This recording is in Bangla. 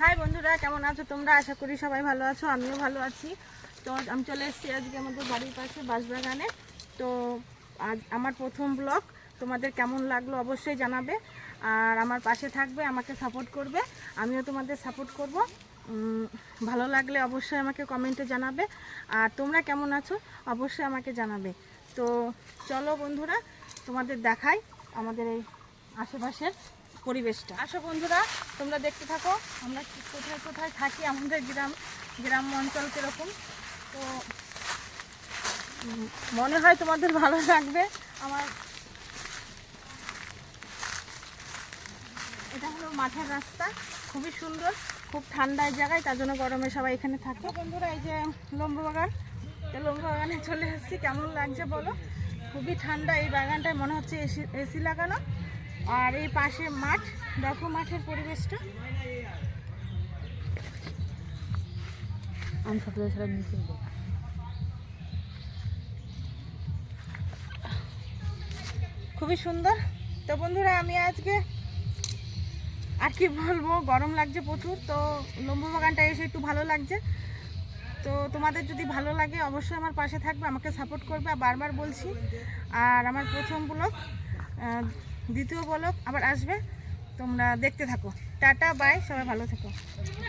হাই বন্ধুরা, কেমন আছো তোমরা? আশা করি সবাই ভালো আছো, আমিও ভালো আছি। তো আমি চলে এসেছি আজকে আমাদের বাড়ির পাশে বাঁশবাগানে। তো আজ আমার প্রথম ব্লগ, তোমাদের কেমন লাগল অবশ্যই জানাবে। আর আমার পাশে থাকবে, আমাকে সাপোর্ট করবে, আমিও তোমাদের সাপোর্ট করব। ভালো লাগলে অবশ্যই আমাকে কমেন্টে জানাবে। আর তোমরা কেমন আছো অবশ্যই আমাকে জানাবে। তো চলো বন্ধুরা, তোমাদের দেখাই আমাদের এই আশেপাশের পরিবেশটা। আসো বন্ধুরা, তোমরা দেখতে থাকো, আমরা কোথায় কোথায় থাকি, আমাদের গ্রাম গ্রাম অঞ্চল কীরকম। তো মনে হয় তোমাদের ভালো লাগবে। আমার এটা হলো মাঠের রাস্তা, খুবই সুন্দর, খুব ঠান্ডার জায়গায়, তার জন্য গরমে সবাই এখানে থাকে। বন্ধুরা, এই যে লম্বু বাগান লম্বু বাগানে চলে এসেছি, কেমন লাগছে বলো? খুবই ঠান্ডা এই বাগানটায়, মনে হচ্ছে এসি এসি লাগানো। আর এই পাশে মাঠ দেখো মাঠের পরিবেশটা। আমি সকালে ছাড়া নিচে খুবই সুন্দর। তো বন্ধুরা আমি আজকে আর কি বলব গরম লাগছে প্রচুর তো লম্বু বাগানটা এসে একটু ভালো লাগছে। তো তোমাদের যদি ভালো লাগে অবশ্যই আমার পাশে থাকবে আমাকে সাপোর্ট করবে আর বারবার বলছি। আর আমার প্রথম ব্লগ দ্বিতীয় বলক আবার আসবে। তোমরা দেখতে থাকো। টাটা বাই সবাই ভালো থেকো।